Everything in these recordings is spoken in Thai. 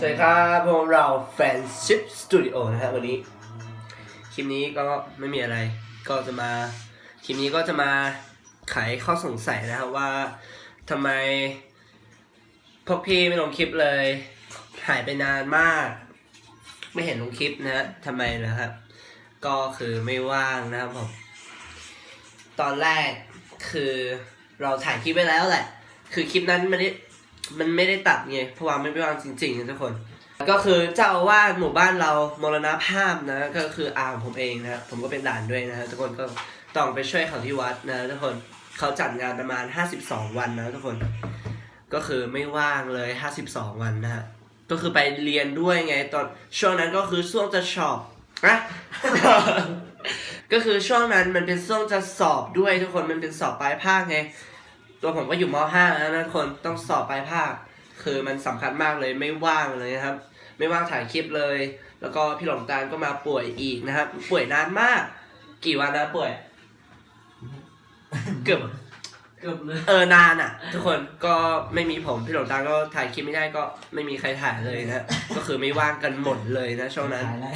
สวัสดีครับพวกเราแฟนชิปสตูดิโอนะฮะวันนี้ คลิปนี้ก็ไม่มีอะไร ก็จะมา คลิปนี้ก็จะมาไขข้อสงสัยนะครับว่าทำไมพวกพี่ไม่ลงคลิปเลย หายไปนานมาก ไม่เห็นลงคลิปนะฮะทำไมนะครับ ก็คือไม่ว่างนะครับผม ตอนแรกคือเราถ่ายคลิปไว้แล้วแหละ คือคลิปนั้นไม่ได้ มันไม่ได้ตัดไงเพราะว่าไม่ไปว่างจริงๆนะทุกคน ก็คือเจ้าอาวาสหมู่บ้านเรามรณภาพนะก็คืออาของผมเองนะผมก็เป็นหลานด้วยนะทุกคนก็ต้องไปช่วยเขาที่วัดนะทุกคนเขาจัดงานประมาณ 52 วันนะทุกคน ก็คือไม่ว่างเลย 52 วันนะฮะก็คือไปเรียนด้วยไงตอนช่วงนั้นก็คือช่วงจะสอบอะก็คือช่วงนั้นมันเป็นช่วงจะสอบด้วยทุกคนมันเป็นสอบปลายภาคไง ตัวผมก็อยู่ม .5 แล้วนะทุกคนต้องสอบปลายภาค คือมันสำคัญมากเลยไม่ว่างเลยนะครับ ไม่ว่างถ่ายคลิปเลย แล้วก็พี่หลงตาลก็มาป่วยอีกนะครับ ป่วยนานมาก กี่วันนะป่วย เกือบเกือบเลยเออนานอะ ทุกคนก็ไม่มีผมพี่หลงตาลก็ถ่ายคลิปไม่ได้ก็ไม่มีใครถ่ายเลยนะก็คือไม่ว่างกันหมดเลยนะช่วงนั้นขายแล้ว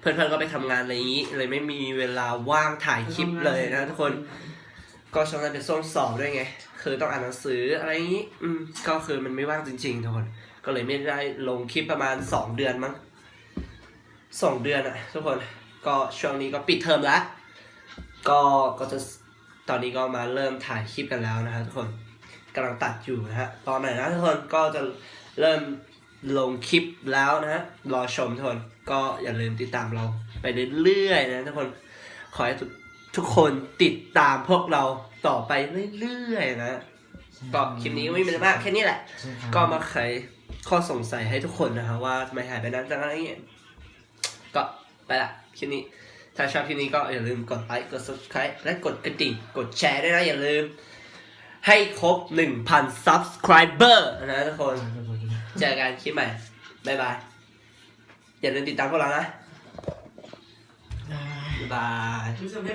เพื่อนๆก็ไปทำงานอะไรอย่างนี้ เลยไม่มีเวลาว่างถ่ายคลิปเลยนะทุกคน ก็ช่วงนั้นเป็นช่วงสอบด้วยไง คือต้องอ่านหนังสืออะไรอย่างนี้ อืม ก็คือมันไม่ว่างจริงๆทุกคน ก็เลยไม่ได้ลงคลิปประมาณสองเดือนมั้งสองเดือนอะทุกคน ก็ช่วงนี้ก็ปิดเทอมแล้ว ก็ ก็จะ ตอนนี้ก็มาเริ่มถ่ายคลิปกันแล้วนะฮะทุกคนกำลังตัดอยู่นะฮะ ตอนไหนนะทุกคน ก็จะเริ่มลงคลิปแล้วนะฮะรอชมทุกคน ก็อย่าลืมติดตามเราไปเรื่อยๆนะทุกคน ขอให้ทุก ทุกคนติดตามพวกเราต่อไปเรื่อยๆนะก็คลิปนี้ก็ไม่มีอะไรมากแค่นี้แหละใช่ครับก็มาไขข้อสงสัยให้ทุกคนนะครับว่าทำไมหายไปนานจังอะไรเงี้ยก็ไปละคลิปนี้ ถ้าชอบคลิปนี้ก็อย่าลืมกดไลค์กด subscribe และกดกระดิ่งกดแชร์ด้วยนะอย่าลืม ให้ครบ 1,000 subscriber นะทุกคน เจอกันคลิปใหม่ บ๊ายบาย อย่าลืมติดตามพวกเรานะ บ๊ายบายรู้สึกไ